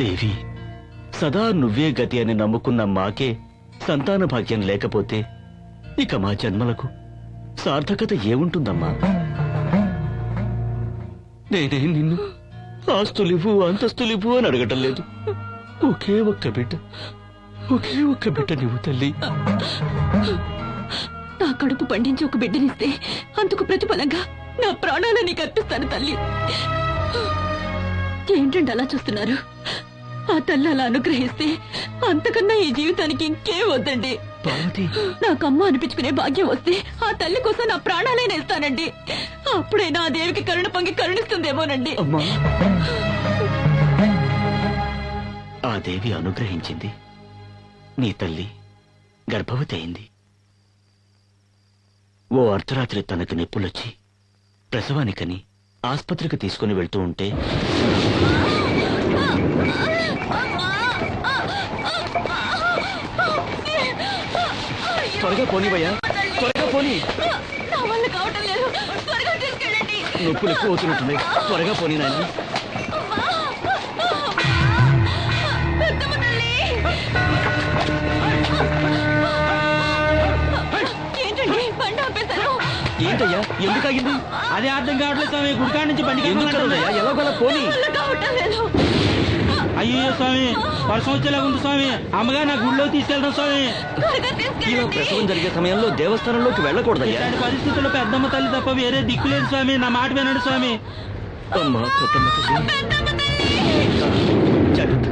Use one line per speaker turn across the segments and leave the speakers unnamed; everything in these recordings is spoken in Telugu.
దేవి సదా నువ్వే గతి అని నమ్ముకున్న మాకే సంతాన భాగ్యం లేకపోతే ఇక మా జన్మలకు సార్థకత ఏముంటుందమ్మా? నేనే నిన్ను ఆస్తులివ్వు అంతస్తులివ్వు అని అడగటం లేదు. ఒకే ఒక్క బిడ్డ ఒకే ఒక్క బిడ్డ నువ్వు తల్లి.
నా కడుపు పండించి ఒక బిడ్డనిస్తే అందుకు ప్రతిఫలంగా నా ప్రాణాలని నీకు తల్లి. ఏంటండి అలా చూస్తున్నారు? ఆ తల్లి అలా అనుగ్రహిస్తే అంతకన్నా ఈ జీవితానికి ఇంకేం వద్దండి.
పార్వతి.
నాకు అమ్మ అనిపించుకునే భాగ్యం వస్తే ఆ తల్లి కోసం నా ప్రాణాలైనా ఇస్తానండి అప్పుడైనా ఆ దేవికి కరుణ పొంగి కరుణిస్తుందేమోనండి.
అమ్మా. ఆ దేవి అనుగ్రహించింది. నీ తల్లి గర్భవతి అయింది. ఓ అర్ధరాత్రి తనకు నొప్పులొచ్చి ప్రసవానికని ఆస్పత్రికి తీసుకుని వెళ్తూ ఉంటే త్వరగా పోని
నా వల్ల కావటం లేదు త్వరగా తీసుకెళ్ళండి
నొప్పులు ఎక్కువ అవుతున్నట్టున్నాయి త్వరగా పోని నాయన. ఏంటయ్యా? ఎందుకు ఆగింది?
అదే అర్థం కావట్లేదు గుడికాడ నుంచి బండికి
ఎందుకు పోని.
అయ్యో స్వామి వర్షం వచ్చేలా ఉంది స్వామి. అమ్మగా నా గుడిలో తీసుకెళ్తాం స్వామి.
తీసుకెళ్ళండి.
ప్రసవం జరిగే సమయంలో దేవస్థానంలోకి వెళ్ళకూడదయ్యా.
ఇలాంటి పరిస్థితుల్లో పెద్దమ్మ తల్లి తప్ప వేరే దిక్కు లేదు స్వామి. నా మాట వినండి స్వామి.
అమ్మా పెద్దమ్మ తల్లి. జాగ్రత్త.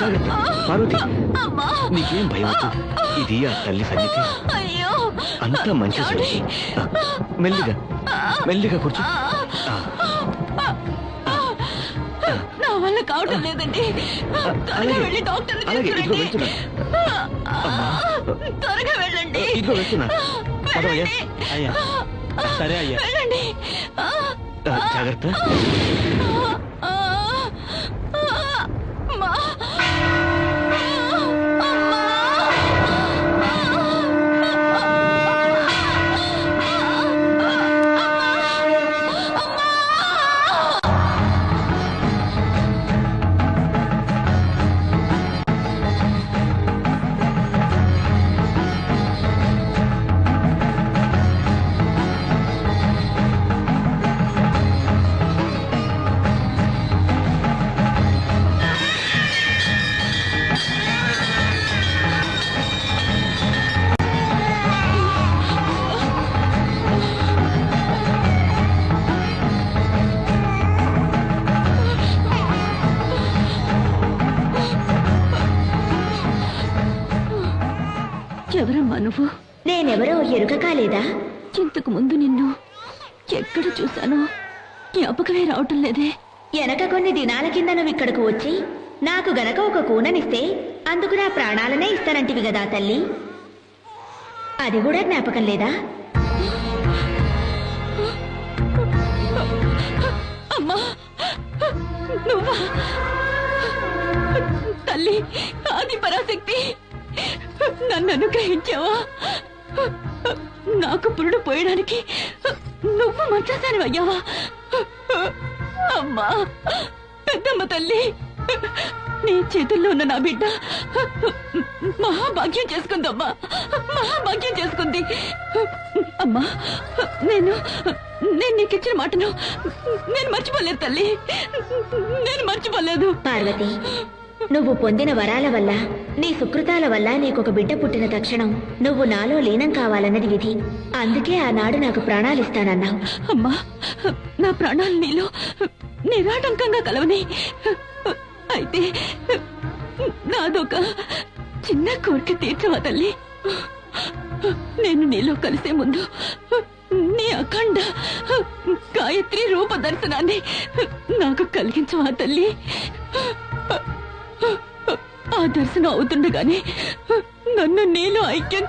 జాగ్రత్త. పార్వతి
అమ్మా.
నీకేం భయం వద్దు ఇది ఆ తల్లి సన్నిధి.
అయ్యో.
అంతా మంచి ఆ, మెల్లిగా. మెల్లిగా కూర్చో.
వల్ల కావటం లేదండి. త్వరగా. వెళ్ళి డాక్టర్
అలాగే, ఇదిగో.
త్వరగా వెళ్ళండి.
ఇదిగో పదవయ్యా.
అయ్యా. సరే అయ్యా.
వెళ్ళండి. ఆ,
ఆ, జాగ్రత్త.
ఆ,
నేనెవరో ఎరుక కాలేదా
ఇంతకు ముందు నిన్ను ఎక్కడ చూశానో జ్ఞాపకమే రావటం లేదే.
వెనక కొన్ని దినాల కింద నువ్వు ఇక్కడకు వచ్చి నాకు గనక ఒక కూననిస్తే అందుకు నా ప్రాణాలనే ఇస్తానంటివి కదా తల్లి. అది కూడా జ్ఞాపకం లేదా?
అమ్మా నువ్వా? తల్లి ఆది పరాశక్తి నన్ను అనుగ్రహించావా? నాకు పురుడు పోయడానికి నువ్వు మంచాసాని అయ్యావా అమ్మా పెద్దమ్మ తల్లి నీ చేతుల్లో ఉన్న నా బిడ్డ మహాభాగ్యం చేసుకుందమ్మా మహాభాగ్యం చేసుకుంది. అమ్మా నేను నేను నీకు ఇచ్చిన మాటను నేను మర్చిపోలేదు తల్లి నేను మర్చిపోలేదు.
పార్వతి నువ్వు పొందిన వరాల వల్ల నీ సుకృతాల వల్ల నీకొక బిడ్డ పుట్టిన తక్షణం నువ్వు నాలో లీనం కావాలన్నది విధి. అందుకే ఆనాడు నాకు ప్రాణాలిస్తానన్నావు.
అమ్మా నా ప్రాణాలు నీలో నిరాటంకంగా కలవని. అయితే నాదొక చిన్న కోరిక తీర్చవా తల్లి? నేను నీలో కలిసే ముందు నీ అఖండ గాయత్రి రూప దర్శనాన్ని నాకు కలిగించవా తల్లి? ఆ దర్శనం అవుతుండగానే నన్ను నేను ఐక్యం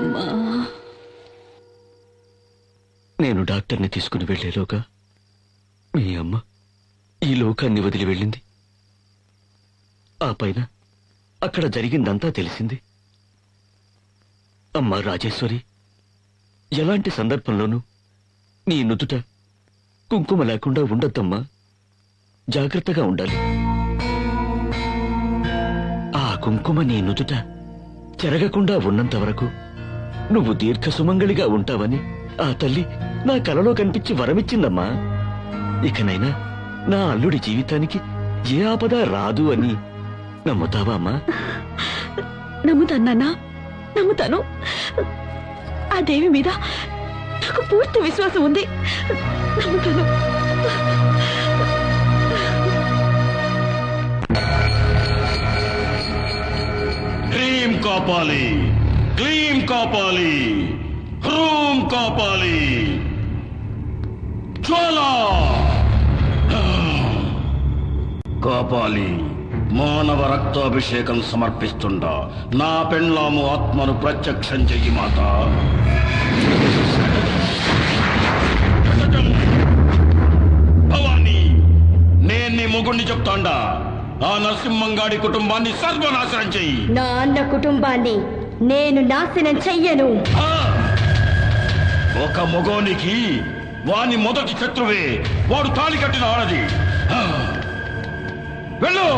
అమ్మా.
నేను డాక్టర్ని తీసుకుని వెళ్ళేలోగా మీ అమ్మ ఈ లోకాన్ని వదిలి వెళ్ళింది. ఆ పైన అక్కడ జరిగిందంతా తెలిసింది. అమ్మ రాజేశ్వరి ఎలాంటి సందర్భంలోనూ నీ నుదుట కుంకుమ లేకుండా ఉండొద్దమ్మా. జాగ్రత్తగా ఉండాలి. ఆ కుంకుమ నీ నుదుట జరగకుండా ఉన్నంత వరకు నువ్వు దీర్ఘ సుమంగళిగా ఉంటావని. ఆ తల్లి నా కలలో కనిపించి వరమిచ్చిందమ్మా. ఇకనైనా నా అల్లుడి జీవితానికి ఏ ఆపద రాదు అని. నమ్ముతావా అమ్మా?
నమ్ముతాను నాన్న నమ్ముతాను. ఆ దేవి మీద నాకు పూర్తి విశ్వాసం ఉంది. నమ్ముతాను.
హ్రీం కాపాలి. క్లీం కాపాలి. హ్రూం కాపాలి. జ్వాలా. కాపాలి. మానవ రక్తాభిషేకం సమర్పిస్తుండ. నా పెండ్లాము ఆత్మను ప్రత్యక్షం చెయ్యి మాత. భవానీ నేను నీ మొగుణ్ణి చెప్తాండా. ఆ నరసింహంగాడి కుటుంబాన్ని సర్వనాశనం చెయ్యి.
నా అన్న కుటుంబాన్ని నేను నాశనం చెయ్యను.
ఆ! ఒక మగోనికి వాని మొదటి శత్రువే. వాడు తాళి కట్టిన ఆడది! వెళ్ళు!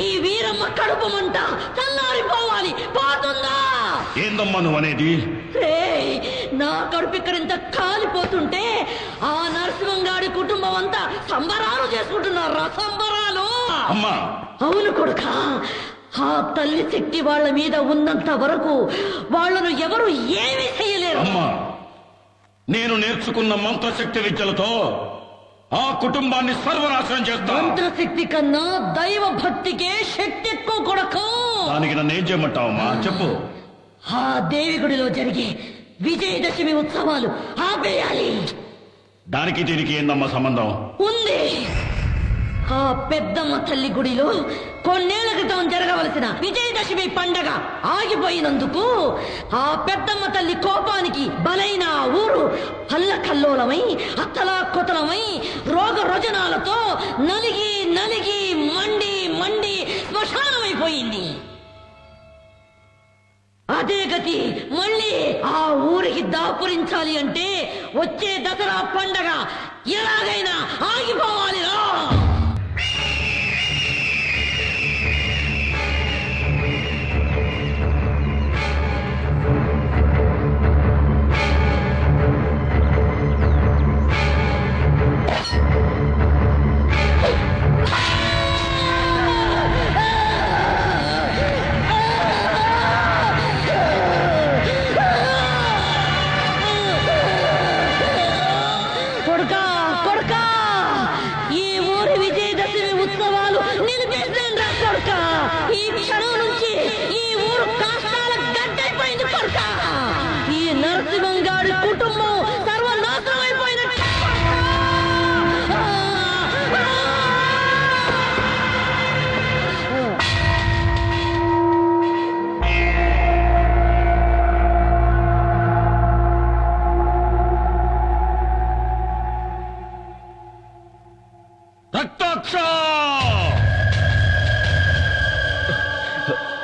ఈ వీరమ్మ కడుపు మంట. చల్లారిపోవాలి. పోతుందా?
ఏందమ్మా నువ్వు అనేది?
నా కడుపు ఇక్కడ ఇంత కాలిపోతుంటే ఆ నరసింహంగాడి కుటుంబం అంతా సంబరాలు చేసుకుంటున్నారా? సంబరాలు
అమ్మా.
అవును కొడుక. ఆ తల్లి శక్తి వాళ్ళ మీద ఉన్నంత వరకు వాళ్ళను ఎవరు ఏమీ చేయలేరు.
అమ్మా నేను నేర్చుకున్న మంత్రశక్తి విద్యలతో ఆ కుటుంబాన్ని సర్వనాశనం చేస్తా.
మంత్రశక్తి కన్నా దైవ భక్తికే శక్తి ఎక్కువ కొడక.
దానికి నన్ను ఏం చేయమంటావమ్మా? చెప్పు.
ఆ దేవి గుడిలో జరిగే విజయదశమి ఉత్సవాలు ఆపేయాలి.
దానికి దీనికి ఏందమ్మా సంబంధం?
ఉంది. ఆ పెద్దమ్మ తల్లి గుడిలో కొన్నేళ్ళ క్రితం జరగవలసిన విజయదశమి పండగ ఆగిపోయినందుకు ఆ పెద్దమ్మ తల్లి కోపానికి బలైన ఊరు ఊరు అల్లకల్లోలమై అత్తలాకుతలమై రోగ రుజనాలతో నలిగి నలిగి మండి మండి శ్మశానమైపోయింది. అదే గతి మళ్ళీ ఆ ఊరికి దాపురించాలి అంటే వచ్చే దసరా పండగ ఎలాగైనా ఆగిపోవాలి రా!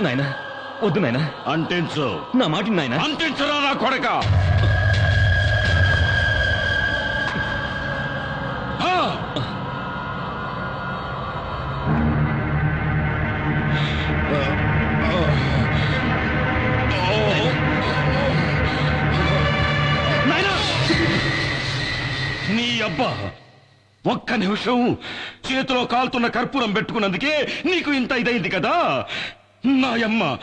నాయనా వద్దు నాయనా.
అంటించు.
నా మాట నాయనా.
అంటించరా నా కొడక. ఆ! నీ అబ్బా ఒక్క నిమిషం చేతిలో కాలుతున్న కర్పూరం పెట్టుకున్నందుకే నీకు ఇంత ఇదైంది కదా? నాయమ్మ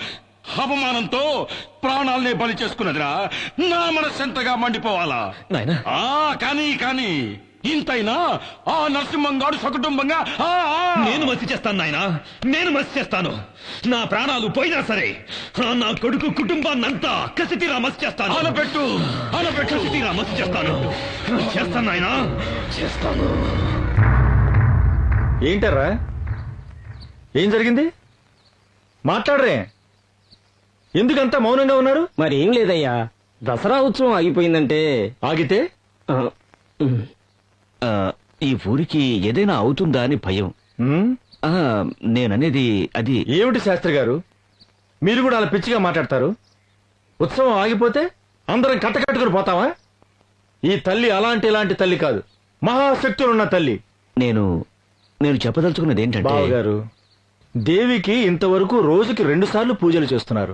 అవమానంతో ప్రాణాలనే బలి చేసుకున్నదిరా. నా మనసు ఎంతగా మండిపోవాలా?
నాయనా.
ఆ కానీ కానీ ఇంతైనా ఆ నరసింహంగాడు సకుటుంబంగా ఆ, ఆ.
నేను మసి చేస్తాను నాయనా. నేను మసి చేస్తాను. నా ప్రాణాలు పోయినా సరే ఆ నా కొడుకు కుటుంబాన్నంతా కసితీరా మసి చేస్తాను.
ఆనపెట్టు ఆనపెట్టు
కసితీరా మసి చేస్తాను. చేస్తాను నాయనా. చేస్తాను.
ఏంటర్రా? ఏం జరిగింది? మాట్లాడరే. ఎందుకంత మౌనంగా ఉన్నారు?
మరి ఏం లేదయ్యా. దసరా ఉత్సవం ఆగిపోయిందంటే.
ఆగితే?
ఆ, ఉమ్,
ఆ, ఈ ఊరికి ఏదైనా అవుతుందా అని భయం.
ఉమ్,
ఆ, నేననేది అది.
ఏమిటి శాస్త్రి గారు? మీరు కూడా అలా పిచ్చిగా మాట్లాడతారు? ఉత్సవం ఆగిపోతే అందరం కట్టకట్టుకుని పోతావా ఈ తల్లి అలాంటి ఇలాంటి తల్లి కాదు. మహాశక్తులున్న తల్లి.
నేను నేను చెప్పదలుచుకున్నది ఏంటంటే
బావగారు దేవికి ఇంతవరకు రోజుకి రెండు సార్లు పూజలు చేస్తున్నారు.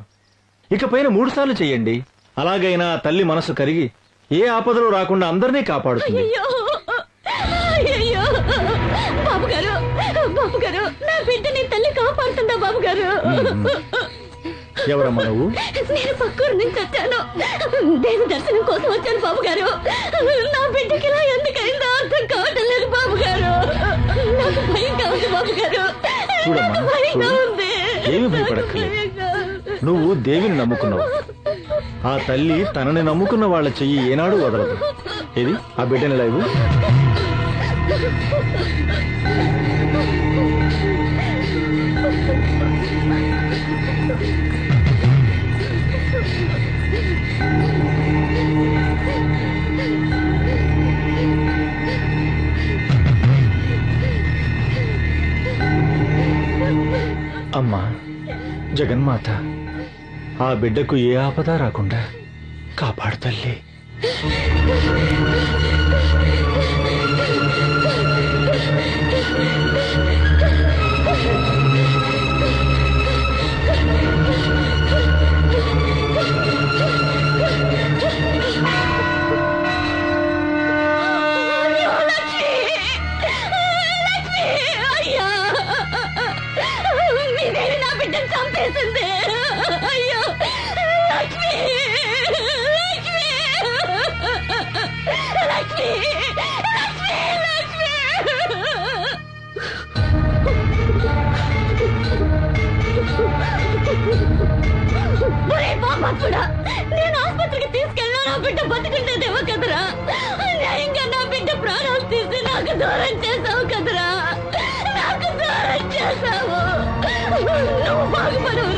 ఇకపైన మూడు సార్లు చెయ్యండి అలాగైనా తల్లి మనసు కరిగి ఏ ఆపదలు రాకుండా అందరినీ కాపాడుతుంది.
అయ్యో అయ్యో బాబు గారు బాబు గారు నా బిడ్డని తల్లి కాపాడుతుందా బాబు గారు
ఎవరమ్మా నువ్వు?
నేను పక్కూరు నుంచి వచ్చాను. దేవి దర్శనం కోసం వచ్చాను బాబు గారు నా బిడ్డకి ఇలా ఎందుకైందో అర్థం కావటం లేదు బాబు గారు నాకు ఉంది బాబు గారు
చూడమ్మా, చూడు. ఏమీ భయపడక్కర్లేదు. నువ్వు దేవిని నమ్ముకున్నావు. ఆ తల్లి తనని నమ్ముకున్న వాళ్ళ చెయ్యి ఏనాడు వదలదు. ఏది? ఆ బిడ్డని లైవ్ అమ్మా జగన్మాత ఆ బిడ్డకు ఏ ఆపద రాకుండా కాపాడు తల్లి.
ఒరే నేను ఆసుపత్రికి తీసుకెళ్ళినా నా బిడ్డ బతుకుండేదేమో కదరా. న్యాయంగా నా బిడ్డ ప్రాణాలు తీసి నాకు దూరం చేసావు కదరా. నాకు దూరం చేసావు నువ్వు బాగుపడవు